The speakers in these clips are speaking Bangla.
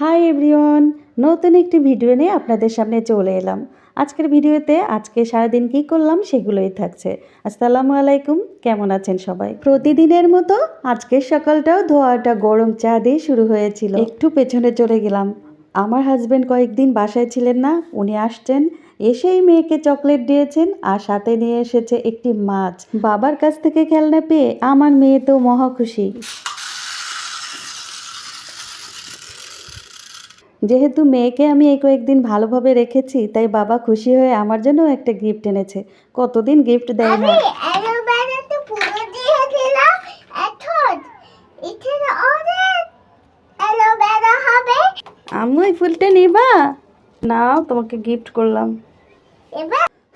হাই এভরিওয়ান, নতুন একটি ভিডিও নিয়ে আপনাদের সামনে চলে এলাম। আজকের ভিডিওতে আজকে সারাদিন কি করলাম সেগুলোই থাকছে। আসসালামু আলাইকুম, কেমন আছেন সবাই? প্রতিদিনের মতো আজকের সকালটাও ধোয়াটা গরম চা দিয়ে শুরু হয়েছিল। একটু পেছনে চলে গেলাম। আমার হাজব্যান্ড কয়েকদিন বাসায় ছিলেন না, উনি আসছেন, এসেই মেয়েকে চকলেট দিয়েছেন আর সাথে নিয়ে এসেছে একটি মাছ। বাবার কাছ থেকে খেলনা পেয়ে আমার মেয়ে তো মহা খুশি। যেহেতু মেয়েকে আমি এই কয়েকদিন ভালোভাবে রেখেছি তাই বাবা খুশি হয়ে আমার জন্য একটা গিফট এনেছে। কতদিন গিফট দেয় না? আমি এই ফুলটা নিবা? নাও তোমাকে গিফট করলাম।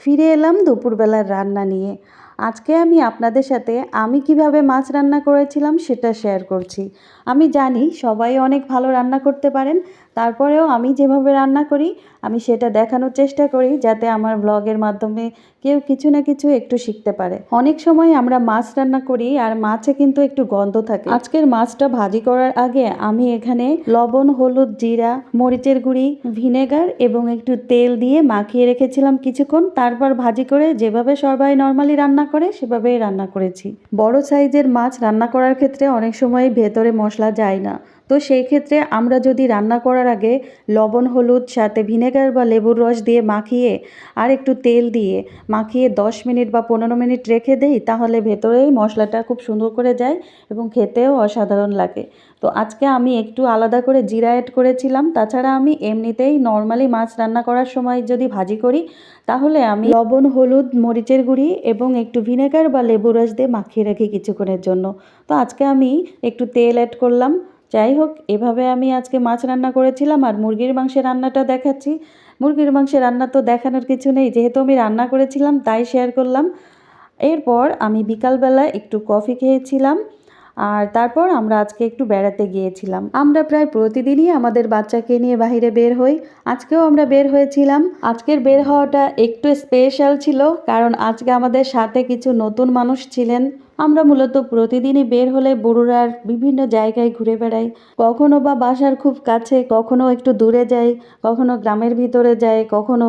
ফিরে এলাম দুপুরবেলার রান্না নিয়ে। আজকে আমি আপনাদের সাথে আমি কীভাবে মাছ রান্না করেছিলাম সেটা শেয়ার করছি। আমি জানি সবাই অনেক ভালো রান্না করতে পারেন তারপরেও আমি যেভাবে রান্না করি, আমি সেটা দেখানোর চেষ্টা করি যাতে আমার ব্লগের মাধ্যমে কেউ কিছু না কিছু একটু শিখতে পারে। অনেক সময় আমরা মাছ রান্না করি আর মাছে কিন্তু একটু গন্ধ থাকে। আজকের মাছটা ভাজি করার আগে আমি এখানে লবণ, হলুদ, জিরা, মরিচের গুঁড়ি, ভিনেগার এবং একটু তেল দিয়ে মাখিয়ে রেখেছিলাম কিছুক্ষণ। তারপর ভাজি করে যেভাবে সবাই নর্মালি রান্না করে, সেভাবেই রান্না করেছি। বড় সাইজের মাছ রান্না করার ক্ষেত্রে অনেক সময় ভেতরে মশলা যায় না। তো সেই ক্ষেত্রে আমরা যদি রান্না করার আগে লবণ, হলুদ, সাথে ভিনেগার বা লেবুর রস দিয়ে মাখিয়ে আর একটু তেল দিয়ে মাখিয়ে দশ মিনিট বা পনেরো মিনিট রেখে দেই, তাহলে ভেতরেই মশলাটা খুব সুন্দর করে যায় এবং খেতেও অসাধারণ লাগে। তো আজকে আমি একটু আলাদা করে জিরা অ্যাড করেছিলাম, তাছাড়া আমি এমনিতেই নর্মালি মাছ রান্না করার সময় যদি ভাজি করি, তাহলে আমি লবণ, হলুদ, মরিচের গুঁড়ি এবং একটু ভিনেগার বা লেবু রস দিয়ে মাখিয়ে রাখি কিছুক্ষণের জন্য। তো আজকে আমি একটু তেল অ্যাড করলাম যাই হোক, এভাবে আমি আজকে মাছ রান্না করেছিলাম আর মুরগির মাংসের রান্নাটা দেখাচ্ছি। মুরগির মাংসের রান্না তো দেখানোর কিছু নেই, যেহেতু আমি রান্না করেছিলাম তাই শেয়ার করলাম। এরপর আমি বিকালবেলা একটু কফি খেয়েছিলাম আর তারপর আমরা আজকে একটু বেড়াতে গিয়েছিলাম। আমরা প্রায় প্রতিদিনই আমাদের বাচ্চাকে নিয়ে বাইরে বের হই। আজকেও আমরা বের হয়েছিলাম। আজকের বের হওয়াটা একটু স্পেশাল ছিল, কারণ আজকে আমাদের সাথে কিছু নতুন মানুষ ছিলেন। আমরা মূলত প্রতিদিনই বের হলে বড়ুরার বিভিন্ন জায়গায় ঘুরে বেড়াই। কখনো বা বাসার খুব কাছে, কখনো একটু দূরে যাই, কখনো গ্রামের ভিতরে যাই, কখনো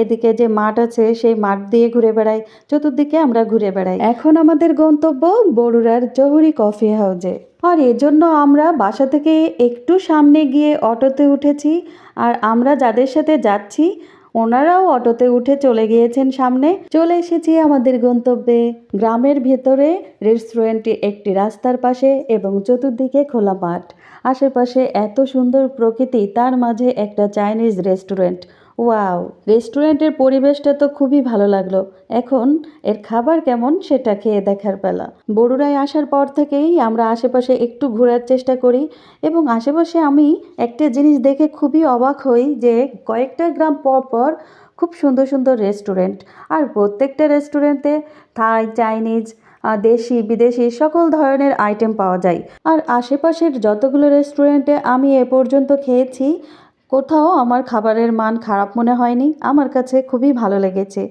এদিকে যে মাঠ আছে, সেই মাঠ দিয়ে ঘুরে বেড়াই, চতুর্দিকে আমরা ঘুরে বেড়াই। এখন আমাদের গন্তব্য বড়ুরার জহুরি কফি হাউজে। আর এজন্য আমরা বাসা থেকে একটু সামনে গিয়ে অটোতে উঠেছি। আর আমরা যাদের সাথে যাচ্ছি ওনারাও অটোতে উঠে চলে গিয়েছেন সামনে। চলে এসেছি আমাদের গন্তব্যে। গ্রামের ভেতরে রেস্টুরেন্টটি একটি রাস্তার পাশে এবং চতুর্দিকে খোলা মাঠ। আশেপাশে এত সুন্দর প্রকৃতি, তার মাঝে একটা চাইনিজ রেস্টুরেন্ট। ওয়াও, রেস্টুরেন্টের পরিবেশটা তো খুবই ভালো লাগল। এখন এর খাবার কেমন সেটা খেয়ে দেখার বেলা বড়ুরায় আসার পর থেকেই আমরা আশেপাশে একটু ঘোরার চেষ্টা করি এবং আশেপাশে আমি একটা জিনিস দেখে খুবই অবাক হই যে কয়েকটা গ্রাম পর পর খুব সুন্দর সুন্দর রেস্টুরেন্ট। আর প্রত্যেকটা রেস্টুরেন্টে থাই, চাইনিজ দেশি, বিদেশি সকল ধরনের আইটেম পাওয়া যায়। আর আশেপাশের যতগুলো রেস্টুরেন্টে আমি এ পর্যন্ত খেয়েছি কোথাও আমার খাবারের মান খারাপ মনে হয়নি। আমার কাছে খুবই ভালো লেগেছে।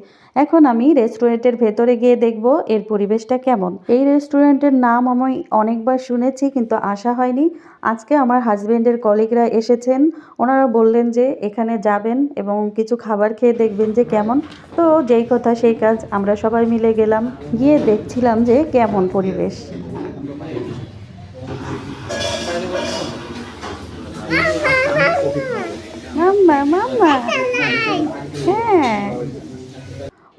এখন আমি রেস্টুরেন্টের ভেতরে গিয়ে দেখব এর পরিবেশটা কেমন। এই রেস্টুরেন্টের নাম আমি অনেকবার শুনেছি কিন্তু আসা হয়নি। আজকে আমার হাজবেন্ডের কলিগরা এসেছেন। ওনারা বললেন যে এখানে যাবেন এবং কিছু খাবার খেয়ে দেখবেন যে কেমন। তো যেই কথা সেই কাজ আমরা সবাই মিলে গেলাম। গিয়ে দেখছিলাম যে কেমন পরিবেশ। মাম্মা মাম্মা হ্যাঁ।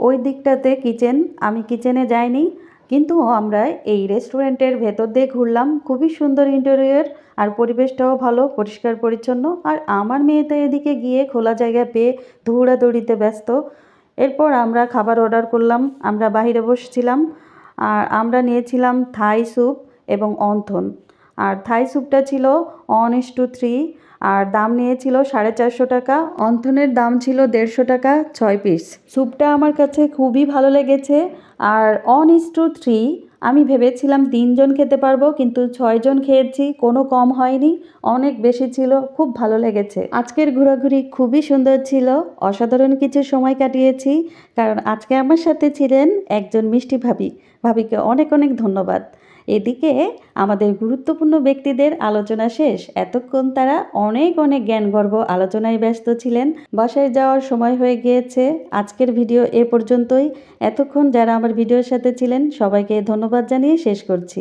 ওই দিকটাতে কিচেন, আমি কিচেনে যাইনি, কিন্তু আমরা এই রেস্টুরেন্টের ভেতর দিয়ে ঘুরলাম। খুবই সুন্দর ইন্টেরিয়র, আর পরিবেশটাও ভালো, পরিষ্কার, পরিচ্ছন্ন। আর আমার মেয়ে তো এদিকে গিয়ে খোলা জায়গা পেয়ে দৌড়াদৌড়িতে ব্যস্ত। এরপর আমরা খাবার অর্ডার করলাম, আমরা বাইরে বসছিলাম। আর আমরা নিয়েছিলাম থাই স্যুপ এবং অন্থন। আর থাই স্যুপটা ছিল ইস টু থ্রি আর দাম নিয়েছিল সাড়ে চারশো টাকা, অন্থনের দাম ছিল দেড়শো টাকা, ছয় পিস স্যুপটা আমার কাছে খুবই ভালো লেগেছে। আর অন ইস টু থ্রি আমি ভেবেছিলাম তিনজন খেতে পারব, কিন্তু ছয়জন খেয়েছি, কোনো কম হয়নি, অনেক বেশি ছিল, খুব ভালো লেগেছে। আজকের ঘোরাঘুরি খুবই সুন্দর ছিল, অসাধারণ কিছু সময় কাটিয়েছি, কারণ আজকে আমার সাথে ছিলেন একজন মিষ্টি ভাবি। ভাবিকে অনেক অনেক ধন্যবাদ। এদিকে আমাদের গুরুত্বপূর্ণ ব্যক্তিদের আলোচনা শেষ। এতক্ষণ তারা অনেক অনেক জ্ঞানগর্ব আলোচনায় ব্যস্ত ছিলেন। বাসায় যাওয়ার সময় হয়ে গিয়েছে। আজকের ভিডিও এ পর্যন্তই। এতক্ষণ যারা আমার ভিডিওর সাথে ছিলেন, সবাইকে ধন্যবাদ জানিয়ে শেষ করছি।